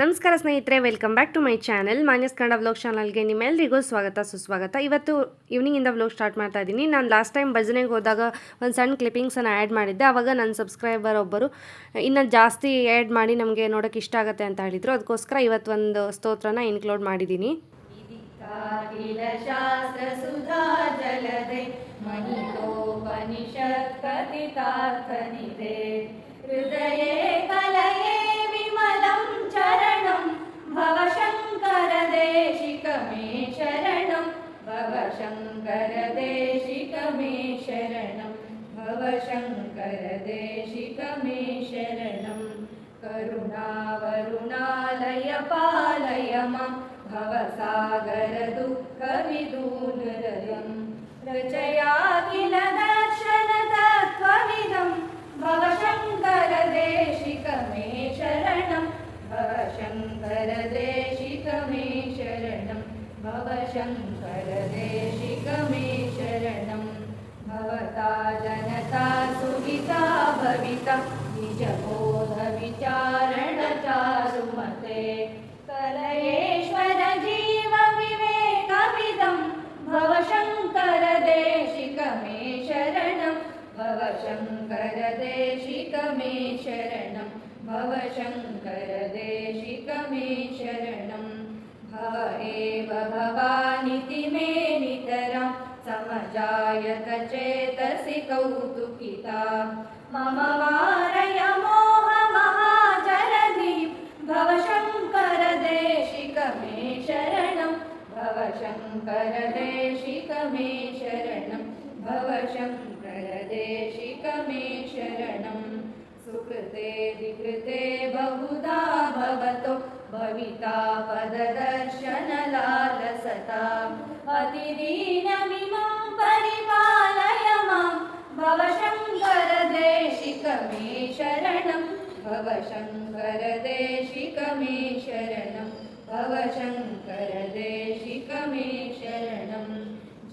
ನಮಸ್ಕಾರ ಸ್ನೇಹಿತರೆ welcome back to my channel Manya's Kannada vlog ಚಾನಲ್ಗೆ ನಿಮ್ಮೆಲ್ಲರಿಗೂ ಸ್ವಾಗತ, ಸುಸ್ವಾಗತ. ಇವತ್ತು ಈವ್ನಿಂಗಿಂದ ವ್ಲಾಗ್ ಸ್ಟಾರ್ಟ್ ಮಾಡ್ತಾ ಇದ್ದೀನಿ. ನಾನು ಲಾಸ್ಟ್ ಟೈಮ್ ಭಜನೆಗೆ ಹೋದಾಗ ಒಂದು ಸಣ್ಣ ಕ್ಲಿಪ್ಪಿಂಗ್ಸನ್ನು ಆ್ಯಡ್ ಮಾಡಿದ್ದೆ. ಆವಾಗ ನನ್ನ ಸಬ್ಸ್ಕ್ರೈಬರ್ ಒಬ್ಬರು, ಇನ್ನೂ ಜಾಸ್ತಿ ಆ್ಯಡ್ ಮಾಡಿ ನಮಗೆ ನೋಡೋಕೆ ಇಷ್ಟ ಆಗುತ್ತೆ ಅಂತ ಹೇಳಿದರು. ಅದಕ್ಕೋಸ್ಕರ ಇವತ್ತೊಂದು ಸ್ತೋತ್ರನ ಇನ್ಕ್ಲೂಡ್ ಮಾಡಿದ್ದೀನಿ. ಹೃದಯ शङ्करदेशिकमे शरणं। भव शङ्कर देशिकमे शरणम् करुणावरुणालय भव सागरम् रचया किल दर्शनदाविदं भव शङ्करदेशिकमे शरणं। भव शङ्करदेश भव शरणं भवता जनता सुहिता भविता निजबोधविचारणचारुमते। कलयेश्वर जीवविवेकविदं भव शङ्कर देशिकमे शरणं भव शङ्कर देशिकमे शरणं भव शङ्कर देशिकमे शरणम् भव एव भवानिति मे नितरां समजायत चेतसि कौतुकिता। मम वारय मोहमहाजलधिं भवशङ्करदेशिक मे शरणं भवशङ्करदेशिक मे शरणं भवशङ्करदेशिक मे शरणं सुकृते विकृते बहुधा भवतो भविता पददर्शनलालसता अतिदीनमिमा परिपालय मां भव शङ्करदेशिकमे शरणं भव शङ्करदेशिकमे शरणं भव शङ्करदेशिकमे शरणं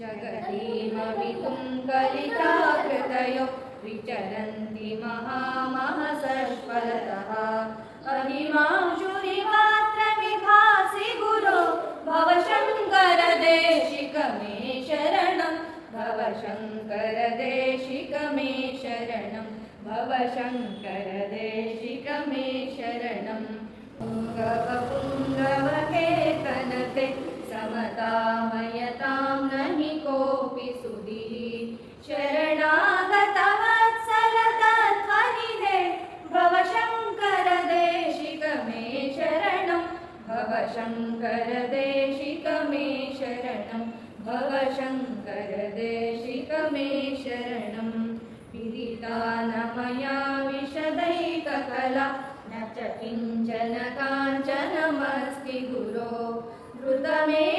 जगदीमवितुं कलिता कृतयो विचरन्ति महामः सफरतः ശങ്കരദേശികമേ ശരണം ഭവ ശങ്കരദേശികമേ ശരണം പുംഗവ പുംഗവ കേതനത്തെ സമതാമയതാം मया विशदैककला न च किंचन काञ्चनमस्ति गुरो। द्रुतमेव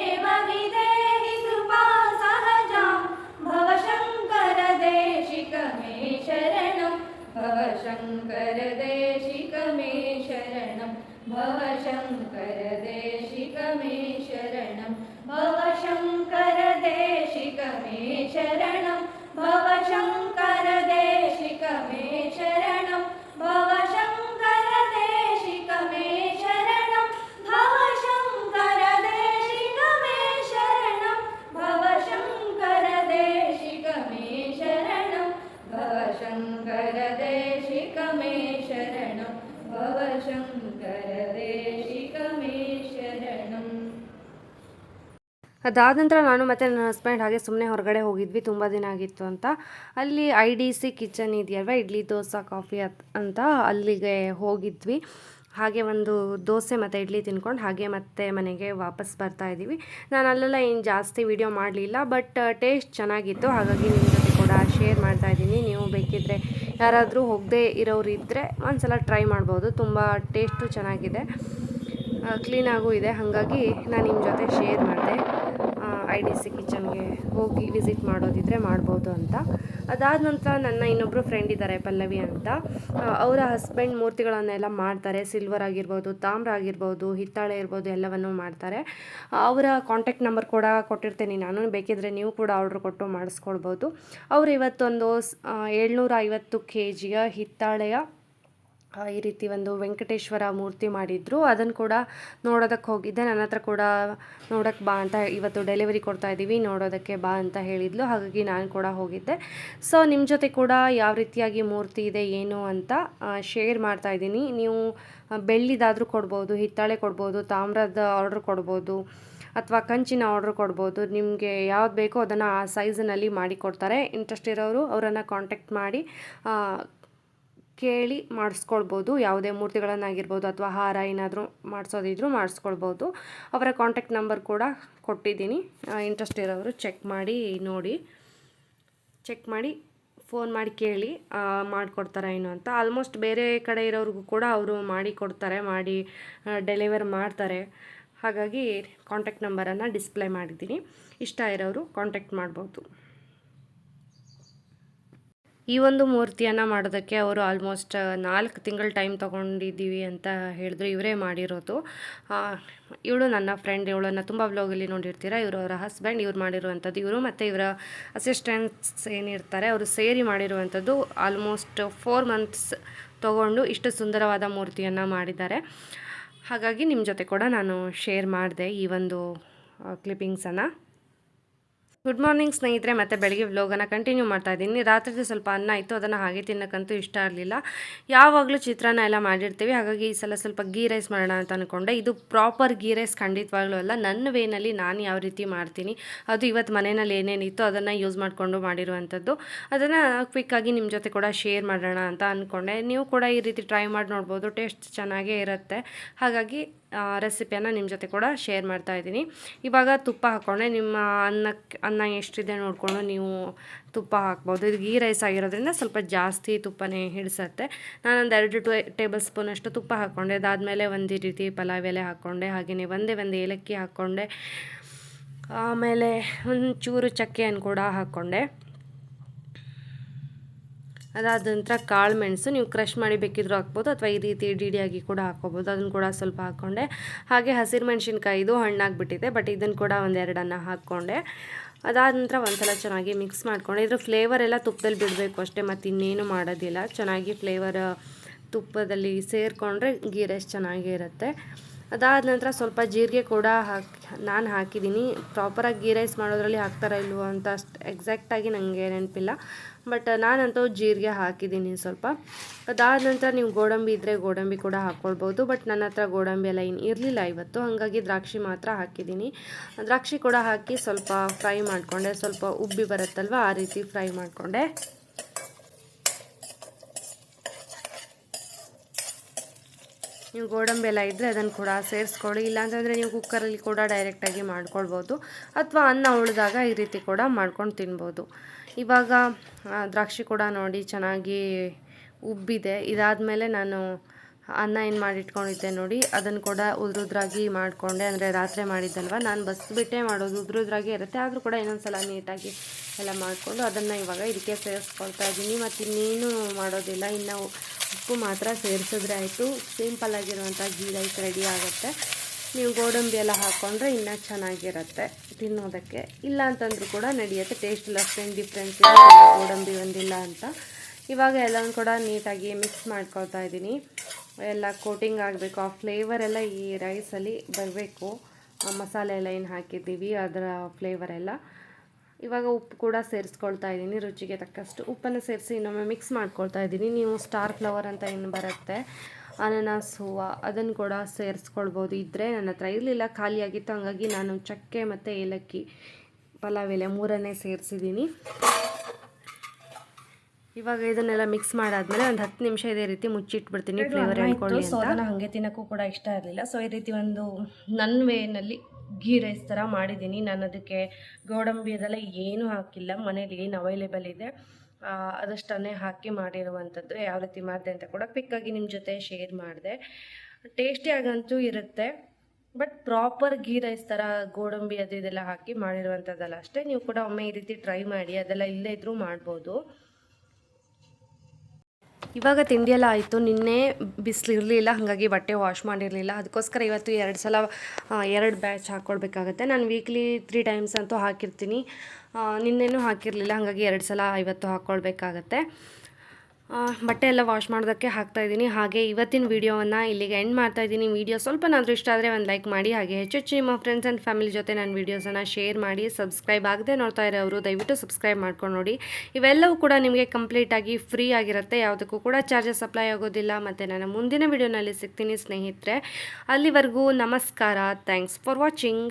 ಅದಾದ ನಂತರ ನಾನು ಮತ್ತು ನನ್ನ ಹಸ್ಬೆಂಡ್ ಹಾಗೆ ಸುಮ್ಮನೆ ಹೊರಗಡೆ ಹೋಗಿದ್ವಿ, ತುಂಬ ದಿನ ಆಗಿತ್ತು ಅಂತ. ಅಲ್ಲಿ ಐ ಡಿ ಸಿ ಕಿಚನ್ ಇದೆಯಲ್ವ, ಇಡ್ಲಿ, ದೋಸೆ, ಕಾಫಿ ಅತ್ ಅಲ್ಲಿಗೆ ಹೋಗಿದ್ವಿ. ಹಾಗೆ ಒಂದು ದೋಸೆ ಮತ್ತು ಇಡ್ಲಿ ತಿನ್ಕೊಂಡು ಹಾಗೆ ಮತ್ತೆ ಮನೆಗೆ ವಾಪಸ್ ಬರ್ತಾ ಇದ್ದೀವಿ. ನಾನು ಅಲ್ಲೆಲ್ಲ ಏನು ಜಾಸ್ತಿ ವಿಡಿಯೋ ಮಾಡಲಿಲ್ಲ ಬಟ್ ಟೇಸ್ಟ್ ಚೆನ್ನಾಗಿತ್ತು. ಹಾಗಾಗಿ ನಿಮ್ಮ ಜೊತೆ ಕೂಡ ಶೇರ್ ಮಾಡ್ತಾ ಇದ್ದೀನಿ. ನೀವು ಬೇಕಿದ್ದರೆ ಯಾರಾದರೂ ಹೋಗದೇ ಇರೋರು ಇದ್ದರೆ ಒಂದ್ಸಲ ಟ್ರೈ ಮಾಡ್ಬೋದು. ತುಂಬ ಟೇಸ್ಟು ಚೆನ್ನಾಗಿದೆ. ಕ್ಲೀನಾಗೂ ಇದೆ. ಹಾಗಾಗಿ ನಾನು ನಿಮ್ಮ ಜೊತೆ ಶೇರ್ ಮಾಡಿದೆ. ಐ ಡಿ ಸಿ ಕಿಚನ್ಗೆ ಹೋಗಿ ವಿಸಿಟ್ ಮಾಡೋದಿದ್ರೆ ಮಾಡ್ಬೋದು ಅಂತ. ಅದಾದ ನಂತರ ನನ್ನ ಇನ್ನೊಬ್ಬರು ಫ್ರೆಂಡ್ ಇದ್ದಾರೆ ಪಲ್ಲವಿ ಅಂತ. ಅವರ ಹಸ್ಬೆಂಡ್ ಮೂರ್ತಿಗಳನ್ನೆಲ್ಲ ಮಾಡ್ತಾರೆ. ಸಿಲ್ವರ್ ಆಗಿರ್ಬೋದು, ತಾಮ್ರ ಆಗಿರ್ಬೋದು, ಹಿತ್ತಾಳೆ ಇರ್ಬೋದು, ಎಲ್ಲವನ್ನೂ ಮಾಡ್ತಾರೆ. ಅವರ ಕಾಂಟ್ಯಾಕ್ಟ್ ನಂಬರ್ ಕೂಡ ಕೊಟ್ಟಿರ್ತೀನಿ ನಾನು. ಬೇಕಿದ್ರೆ ನೀವು ಕೂಡ ಆರ್ಡ್ರ್ ಕೊಟ್ಟು ಮಾಡಿಸ್ಕೊಳ್ಬೋದು. ಅವರು ಇವತ್ತೊಂದು ಏಳ್ನೂರ ಐವತ್ತು ಕೆ ಜಿಯ ಹಿತ್ತಾಳೆಯ ಈ ರೀತಿ ಒಂದು ವೆಂಕಟೇಶ್ವರ ಮೂರ್ತಿ ಮಾಡಿದ್ರು. ಅದನ್ನು ಕೂಡ ನೋಡೋದಕ್ಕೆ ಹೋಗಿದ್ದೆ. ನನ್ನ ಹತ್ರ ಕೂಡ ನೋಡೋಕ್ಕೆ ಬಾ ಅಂತ ಇವತ್ತು ಡೆಲಿವರಿ ಕೊಡ್ತಾ ಇದ್ದೀವಿ ನೋಡೋದಕ್ಕೆ ಬಾ ಅಂತ ಹೇಳಿದ್ಲು. ಹಾಗಾಗಿ ನಾನು ಕೂಡ ಹೋಗಿದ್ದೆ. ಸೊ ನಿಮ್ಮ ಜೊತೆ ಕೂಡ ಯಾವ ರೀತಿಯಾಗಿ ಮೂರ್ತಿ ಇದೆ, ಏನು ಅಂತ ಶೇರ್ ಮಾಡ್ತಾ ಇದ್ದೀನಿ. ನೀವು ಬೆಳ್ಳಿದಾದರೂ ಕೊಡ್ಬೋದು, ಹಿತ್ತಾಳೆ ಕೊಡ್ಬೋದು, ತಾಮ್ರದ ಆರ್ಡ್ರ್ ಕೊಡ್ಬೋದು, ಅಥವಾ ಕಂಚಿನ ಆರ್ಡ್ರ್ ಕೊಡ್ಬೋದು. ನಿಮಗೆ ಯಾವ್ದು ಬೇಕೋ ಅದನ್ನು ಆ ಸೈಜಿನಲ್ಲಿ ಮಾಡಿ ಕೊಡ್ತಾರೆ. ಇಂಟ್ರೆಸ್ಟ್ ಇರೋರು ಅವರನ್ನು ಕಾಂಟ್ಯಾಕ್ಟ್ ಮಾಡಿ ಕೇಳಿ ಮಾಡಿಸ್ಕೊಳ್ಬೋದು, ಯಾವುದೇ ಮೂರ್ತಿಗಳನ್ನಾಗಿರ್ಬೋದು ಅಥವಾ ಹಾರ ಏನಾದರೂ ಮಾಡಿಸೋದಿದ್ರು ಮಾಡಿಸ್ಕೊಳ್ಬೋದು. ಅವರ ಕಾಂಟ್ಯಾಕ್ಟ್ ನಂಬರ್ ಕೂಡ ಕೊಟ್ಟಿದ್ದೀನಿ. ಇಂಟ್ರೆಸ್ಟ್ ಇರೋರು ಚೆಕ್ ಮಾಡಿ ನೋಡಿ. ಚೆಕ್ ಮಾಡಿ ಫೋನ್ ಮಾಡಿ ಕೇಳಿ ಮಾಡಿಕೊಡ್ತಾರೆ ಏನು ಅಂತ. ಆಲ್ಮೋಸ್ಟ್ ಬೇರೆ ಕಡೆ ಇರೋರಿಗೂ ಕೂಡ ಅವರು ಮಾಡಿ ಕೊಡ್ತಾರೆ, ಮಾಡಿ ಡೆಲಿವರ್ ಮಾಡ್ತಾರೆ. ಹಾಗಾಗಿ ಕಾಂಟ್ಯಾಕ್ಟ್ ನಂಬರನ್ನು ಡಿಸ್ಪ್ಲೇ ಮಾಡಿದ್ದೀನಿ. ಇಷ್ಟ ಇರೋರು ಕಾಂಟ್ಯಾಕ್ಟ್ ಮಾಡ್ಬೋದು. ಈ ಒಂದು ಮೂರ್ತಿಯನ್ನು ಮಾಡೋದಕ್ಕೆ ಅವರು ಆಲ್ಮೋಸ್ಟ್ ನಾಲ್ಕು ತಿಂಗಳು ಟೈಮ್ ತೊಗೊಂಡಿದ್ದೀವಿ ಅಂತ ಹೇಳಿದ್ರು ಇವರೇ ಮಾಡಿರೋದು. ಇವಳು ನನ್ನ ಫ್ರೆಂಡ್ ಇವಳನ್ನು ತುಂಬ ಬ್ಲಾಗಲ್ಲಿ ನೋಡಿರ್ತೀರ? ಇವರು ಅವರ ಹಸ್ಬೆಂಡ್ ಇವ್ರು ಮಾಡಿರುವಂಥದ್ದು ಇವರು ಮತ್ತು ಇವರ ಅಸಿಸ್ಟೆಂಟ್ಸ್ ಏನಿರ್ತಾರೆ ಅವರು ಸೇರಿ ಮಾಡಿರುವಂಥದ್ದು ಆಲ್ಮೋಸ್ಟ್ ಫೋರ್ ಮಂತ್ಸ್ ತೊಗೊಂಡು ಇಷ್ಟು ಸುಂದರವಾದ ಮೂರ್ತಿಯನ್ನು ಮಾಡಿದ್ದಾರೆ. ಹಾಗಾಗಿ ನಿಮ್ಮ ಜೊತೆ ಕೂಡ ನಾನು ಶೇರ್ ಮಾಡಿದೆ ಈ ಒಂದು ಕ್ಲಿಪ್ಪಿಂಗ್ಸನ್ನು ಗುಡ್ ಮಾರ್ನಿಂಗ್ ಸ್ನೇಹಿತರೆ. ಮತ್ತೆ ಬೆಳಗ್ಗೆ ವ್ಲೋಗನ್ನು ಕಂಟಿನ್ಯೂ ಮಾಡ್ತಾ ಇದ್ದೀನಿ. ರಾತ್ರಿದು ಸ್ವಲ್ಪ ಅನ್ನ ಇತ್ತು. ಅದನ್ನು ಹಾಗೆ ತಿನ್ನಕ್ಕಂತೂ ಇಷ್ಟ ಆಗಲಿಲ್ಲ. ಯಾವಾಗಲೂ ಚಿತ್ರಾನ್ನ ಎಲ್ಲ ಮಾಡಿರ್ತೀವಿ. ಹಾಗಾಗಿ ಈ ಸಲ ಸ್ವಲ್ಪ ಗೀ ರೈಸ್ ಮಾಡೋಣ ಅಂತ ಅಂದ್ಕೊಂಡೆ ಇದು ಪ್ರಾಪರ್ ಗೀ ರೈಸ್ ಖಂಡಿತವಾಗ್ಲೂ ಅಲ್ಲ. ನನ್ನ ವೇನಲ್ಲಿ ನಾನು ಯಾವ ರೀತಿ ಮಾಡ್ತೀನಿ, ಅದು ಇವತ್ತು ಮನೆಯಲ್ಲಿ ಏನೇನಿತ್ತು ಅದನ್ನು ಯೂಸ್ ಮಾಡಿಕೊಂಡು ಮಾಡಿರುವಂಥದ್ದು. ಅದನ್ನು ಕ್ವಿಕ್ಕಾಗಿ ನಿಮ್ಮ ಜೊತೆ ಕೂಡ ಶೇರ್ ಮಾಡೋಣ ಅಂತ ಅಂದ್ಕೊಂಡೆ ನೀವು ಕೂಡ ಈ ರೀತಿ ಟ್ರೈ ಮಾಡಿ ನೋಡ್ಬೋದು. ಟೇಸ್ಟ್ ಚೆನ್ನಾಗೇ ಇರುತ್ತೆ. ಹಾಗಾಗಿ ರೆಸಿಪಿಯನ್ನು ನಿಮ್ಮ ಜೊತೆ ಕೂಡ ಶೇರ್ ಮಾಡ್ತಾ ಇದ್ದೀನಿ. ಇವಾಗ ತುಪ್ಪ ಹಾಕ್ಕೊಂಡೆ ನಿಮ್ಮ ಅನ್ನಕ್ಕೆ ಅನ್ನ ಎಷ್ಟಿದೆ ನೋಡಿಕೊಂಡು ನೀವು ತುಪ್ಪ ಹಾಕ್ಬೋದು. ಇದು ಗೀ ರೈಸ್ ಆಗಿರೋದ್ರಿಂದ ಸ್ವಲ್ಪ ಜಾಸ್ತಿ ತುಪ್ಪನೇ ಹಿಡಿಸತ್ತೆ. ನಾನೊಂದು ಎರಡು ಟು ಟೇಬಲ್ ಸ್ಪೂನಷ್ಟು ತುಪ್ಪ ಹಾಕ್ಕೊಂಡೆ ಅದಾದಮೇಲೆ ಒಂದು ರೀತಿ ಪಲಾವ್ ಎಲೆ ಹಾಕ್ಕೊಂಡೆ ಹಾಗೆಯೇ ಒಂದೇ ಒಂದು ಏಲಕ್ಕಿ ಹಾಕ್ಕೊಂಡೆ ಆಮೇಲೆ ಒಂದು ಚೂರು ಚಕ್ಕೆಯನ್ನು ಕೂಡ ಹಾಕ್ಕೊಂಡೆ ಅದಾದ ನಂತರ ಕಾಳು ಮೆಣಸು ನೀವು ಕ್ರಷ್ ಮಾಡಿ ಬೇಕಿದ್ರೂ ಹಾಕ್ಬೋದು ಅಥವಾ ಈ ರೀತಿ ಡಿಡಿಯಾಗಿ ಕೂಡ ಹಾಕ್ಕೋಬೋದು. ಅದನ್ನು ಕೂಡ ಸ್ವಲ್ಪ ಹಾಕ್ಕೊಂಡೆ. ಹಾಗೆ ಹಸಿರು ಮೆಣಸಿನ್ಕಾಯಿ ಇದು ಹಣ್ಣಾಗ್ಬಿಟ್ಟಿದೆ ಬಟ್ ಇದನ್ನು ಕೂಡ ಒಂದೆರಡನ್ನು ಹಾಕ್ಕೊಂಡೆ. ಅದಾದ ನಂತರ ಒಂದ್ಸಲ ಚೆನ್ನಾಗಿ ಮಿಕ್ಸ್ ಮಾಡ್ಕೊಂಡೆ. ಇದ್ರ ಫ್ಲೇವರ್ ಎಲ್ಲ ತುಪ್ಪದಲ್ಲಿ ಬಿಡಬೇಕು ಅಷ್ಟೇ, ಮತ್ತು ಇನ್ನೇನು ಮಾಡೋದಿಲ್ಲ. ಚೆನ್ನಾಗಿ ಫ್ಲೇವರ್ ತುಪ್ಪದಲ್ಲಿ ಸೇರಿಕೊಂಡ್ರೆ ಗೀ ರೈಸ್ ಚೆನ್ನಾಗೇ ಇರುತ್ತೆ. ಅದಾದ ನಂತರ ಸ್ವಲ್ಪ ಜೀರಿಗೆ ಕೂಡ ಹಾಕಿ, ನಾನು ಹಾಕಿದ್ದೀನಿ ಪ್ರಾಪರಾಗಿ ಗೀ ರೈಸ್ ಮಾಡೋದ್ರಲ್ಲಿ ಹಾಕ್ತಾರ ಇಲ್ವೋ ಅಂತ ಅಷ್ಟು ಎಕ್ಸಾಕ್ಟಾಗಿ ನನಗೆ ನೆನಪಿಲ್ಲ. ಬಟ್ ನಾನಂತೂ ಜೀರಿಗೆ ಹಾಕಿದ್ದೀನಿ ಸ್ವಲ್ಪ. ಅದಾದ ನಂತರ ನೀವು ಗೋಡಂಬಿ ಇದ್ದರೆ ಗೋಡಂಬಿ ಕೂಡ ಹಾಕ್ಕೊಳ್ಬೋದು ಬಟ್ ನನ್ನ ಹತ್ರ ಗೋಡಂಬಿ ಎಲ್ಲ ಏನು ಇರಲಿಲ್ಲ ಇವತ್ತು. ಹಾಗಾಗಿ ದ್ರಾಕ್ಷಿ ಮಾತ್ರ ಹಾಕಿದ್ದೀನಿ ದ್ರಾಕ್ಷಿ ಕೂಡ ಹಾಕಿ ಸ್ವಲ್ಪ ಫ್ರೈ ಮಾಡಿಕೊಂಡೆ. ಸ್ವಲ್ಪ ಉಬ್ಬಿ ಬರುತ್ತಲ್ವ, ಆ ರೀತಿ ಫ್ರೈ ಮಾಡಿಕೊಂಡೆ. ನೀವು ಗೋಡಂಬಿ ಎಲ್ಲ ಇದ್ದರೆ ಅದನ್ನು ಕೂಡ ಸೇರಿಸ್ಕೊಳ್ಳಿ. ಇಲ್ಲಾಂತಂದರೆ ನೀವು ಕುಕ್ಕರಲ್ಲಿ ಕೂಡ ಡೈರೆಕ್ಟಾಗಿ ಮಾಡ್ಕೊಳ್ಬೋದು. ಅಥವಾ ಅನ್ನ ಉಳಿದಾಗ ಈ ರೀತಿ ಕೂಡ ಮಾಡ್ಕೊಂಡು ತಿನ್ಬೋದು. ಇವಾಗ ದ್ರಾಕ್ಷಿ ಕೂಡ ನೋಡಿ ಚೆನ್ನಾಗಿ ಉಬ್ಬಿದೆ. ಇದಾದಮೇಲೆ ನಾನು ಅನ್ನ ಏನು ಮಾಡಿಟ್ಕೊಂಡಿದ್ದೆ ನೋಡಿ, ಅದನ್ನು ಕೂಡ ಉದ್ರುದ್ರಾಗಿ ಮಾಡಿಕೊಂಡೆ. ಅಂದರೆ ರಾತ್ರಿ ಮಾಡಿದ್ದಲ್ವ? ನಾನು ಬಸ್ಬಿಟ್ಟೆ ಮಾಡೋದು ಉದ್ರುದ್ರಾಗಿ ಇರುತ್ತೆ. ಆದರೂ ಕೂಡ ಇನ್ನೊಂದು ಸಲ ನೀಟಾಗಿ ಎಲ್ಲ ಮಾಡಿಕೊಂಡು ಅದನ್ನು ಇವಾಗ ಇದಕ್ಕೆ ಸೇರಿಸ್ಕೊಳ್ತಾ ಇದ್ದೀನಿ. ಮತ್ತು ಇನ್ನೇನು ಮಾಡೋದಿಲ್ಲ. ಇನ್ನು ಉಪ್ಪು ಮಾತ್ರ ಸೇರಿಸಿದ್ರೆ ಆಯಿತು. ಸಿಂಪಲ್ ಆಗಿರುವಂಥ ಗೀ ರೈಸ್ ರೆಡಿ ಆಗುತ್ತೆ. ನೀವು ಗೋಡಂಬಿ ಎಲ್ಲ ಹಾಕ್ಕೊಂಡ್ರೆ ಇನ್ನೂ ಚೆನ್ನಾಗಿರುತ್ತೆ. ತಿನ್ನೋದಕ್ಕೆ. ಇಲ್ಲ ಅಂತಂದ್ರೂ ಕೂಡ ನಡೆಯುತ್ತೆ. ಟೇಸ್ಟ್ ಲಸ್ಟೇನು ಡಿಫ್ರೆನ್ಸ್ ಇಲ್ಲ ಗೋಡಂಬಿ ಒಂದಿಲ್ಲ ಅಂತ. ಇವಾಗ ಎಲ್ಲವನ್ನು ಕೂಡ ನೀಟಾಗಿ ಮಿಕ್ಸ್ ಮಾಡ್ಕೊಳ್ತಾ ಇದ್ದೀನಿ. ಎಲ್ಲ ಕೋಟಿಂಗ್ ಆಗಬೇಕು. ಆ ಫ್ಲೇವರ್ ಎಲ್ಲ ಈ ರೈಸಲ್ಲಿ ಬರಬೇಕು. ಮಸಾಲೆ ಎಲ್ಲ ಏನು ಹಾಕಿದ್ದೀವಿ, ಅದರ ಫ್ಲೇವರ್ ಎಲ್ಲ. ಇವಾಗ ಉಪ್ಪು ಕೂಡ ಸೇರಿಸ್ಕೊಳ್ತಾ ಇದ್ದೀನಿ ರುಚಿಗೆ ತಕ್ಕಷ್ಟು. ಉಪ್ಪನ್ನು ಸೇರಿಸಿ ಇನ್ನೊಮ್ಮೆ ಮಿಕ್ಸ್ ಮಾಡ್ಕೊಳ್ತಾ ಇದ್ದೀನಿ. ನೀವು ಸ್ಟಾರ್ ಫ್ಲವರ್ ಅಂತ ಏನು ಬರುತ್ತೆ ಅನಾನಸ್ ಹೂವು ಅದನ್ನು ಕೂಡ ಸೇರಿಸ್ಕೊಳ್ಬೋದು. ಇದ್ದರೆ ನನ್ನ ಹತ್ರ ಇರಲಿಲ್ಲ ಖಾಲಿಯಾಗಿತ್ತು ಹಾಗಾಗಿ ನಾನು ಚಕ್ಕೆ ಮತ್ತು ಏಲಕ್ಕಿ ಪಲಾವ್ ಎಲೆ ಮೂರನ್ನೇ ಸೇರಿಸಿದ್ದೀನಿ. ಇವಾಗ ಇದನ್ನೆಲ್ಲ ಮಿಕ್ಸ್ ಮಾಡಾದ್ಮೇಲೆ ಒಂದು ಹತ್ತು ನಿಮಿಷ ಇದೇ ರೀತಿ ಮುಚ್ಚಿಟ್ಬಿಡ್ತೀನಿ ಫ್ಲೇವರ್ ಹೇಳ್ಕೊಳ್ಳಿ ಸೊ ಅದನ್ನು ಹಾಗೆ ತಿನ್ನೋಕ್ಕೂ ಕೂಡ ಇಷ್ಟ ಇರಲಿಲ್ಲ. ಸೊ ಈ ರೀತಿ ಒಂದು ನನ್ನ ವೇನಲ್ಲಿ ಗೀ ರೈಸ್ ಥರ ಮಾಡಿದ್ದೀನಿ. ನಾನು ಅದಕ್ಕೆ ಗೋಡಂಬಿ ಅದೆಲ್ಲ ಏನೂ ಹಾಕಿಲ್ಲ. ಮನೇಲಿ ಏನು ಅವೈಲೇಬಲ್ ಇದೆ. ಅದಷ್ಟನ್ನೇ ಹಾಕಿ ಮಾಡಿರುವಂಥದ್ದು. ಯಾವ ರೀತಿ ಮಾಡಿದೆ ಅಂತ ಕೂಡ ಕ್ವಿಕ್ಕಾಗಿ ನಿಮ್ಮ ಜೊತೆ ಶೇರ್ ಮಾಡಿದೆ. ಟೇಸ್ಟಿಯಾಗಂತೂ ಇರುತ್ತೆ. ಬಟ್ ಪ್ರಾಪರ್ ಗೀ ರೈಸ್ ಥರ ಗೋಡಂಬಿ ಅದು ಇದೆಲ್ಲ ಹಾಕಿ ಮಾಡಿರುವಂಥದ್ದಲ್ಲ ಅಷ್ಟೇ. ನೀವು ಕೂಡ ಒಮ್ಮೆ ಈ ರೀತಿ ಟ್ರೈ ಮಾಡಿ. ಅದೆಲ್ಲ ಇಲ್ಲದೇ ಇದ್ದರೂ ಮಾಡ್ಬೋದು. ಇವಾಗ ತಿಂಡಿಯೆಲ್ಲ ಆಯಿತು, ನಿನ್ನೆ ಬಿಸಿಲು ಇರಲಿಲ್ಲ ಹಾಗಾಗಿ ಬಟ್ಟೆ ವಾಶ್ ಮಾಡಿರಲಿಲ್ಲ. ಅದಕ್ಕೋಸ್ಕರ ಇವತ್ತು ಎರಡು ಸಲ ಎರಡು ಬ್ಯಾಚ್ ಹಾಕ್ಕೊಳ್ಬೇಕಾಗತ್ತೆ ನಾನು ವೀಕ್ಲಿ ತ್ರೀ ಟೈಮ್ಸ್ ಅಂತೂ ಹಾಕಿರ್ತೀನಿ. ನಿನ್ನೆನೂ ಹಾಕಿರಲಿಲ್ಲ, ಹಾಗಾಗಿ ಎರಡು ಸಲ ಇವತ್ತು ಹಾಕ್ಕೊಳ್ಬೇಕಾಗತ್ತೆ ಬಟ್ಟೆ ಎಲ್ಲ ವಾಶ್ ಮಾಡೋದಕ್ಕೆ ಹಾಕ್ತಾ ಇದ್ದೀನಿ. ಹಾಗೆ ಇವತ್ತಿನ ವೀಡಿಯೋವನ್ನು ಇಲ್ಲಿಗೆ ಎಂಡ್ ಮಾಡ್ತಾ ಇದ್ದೀನಿ. ವೀಡಿಯೋ ಸ್ವಲ್ಪನಾದರೂ ಇಷ್ಟ ಆದರೆ ಒಂದು ಲೈಕ್ ಮಾಡಿ. ಹಾಗೆ ಹೆಚ್ಚು ಹೆಚ್ಚು ನಿಮ್ಮ ಫ್ರೆಂಡ್ಸ್ ಆ್ಯಂಡ್ ಫ್ಯಾಮಿಲಿ ಜೊತೆ ನನ್ನ ವೀಡಿಯೋಸನ್ನು ಶೇರ್ ಮಾಡಿ ಸಬ್ಸ್ಕ್ರೈಬ್ ಆಗದೆ ನೋಡ್ತಾ ಇರೋರು ದಯವಿಟ್ಟು ಸಬ್ಸ್ಕ್ರೈಬ್ ಮಾಡ್ಕೊಂಡು ನೋಡಿ. ಇವೆಲ್ಲವೂ ಕೂಡ ನಿಮಗೆ ಕಂಪ್ಲೀಟಾಗಿ ಫ್ರೀ ಆಗಿರುತ್ತೆ. ಯಾವುದಕ್ಕೂ ಕೂಡ ಚಾರ್ಜಸ್ ಅಪ್ಲೈ ಆಗೋದಿಲ್ಲ. ಮತ್ತು ನಾನು ಮುಂದಿನ ವೀಡಿಯೋನಲ್ಲಿ ಸಿಗ್ತೀನಿ ಸ್ನೇಹಿತರೆ. ಅಲ್ಲಿವರೆಗೂ ನಮಸ್ಕಾರ. Thanks for watching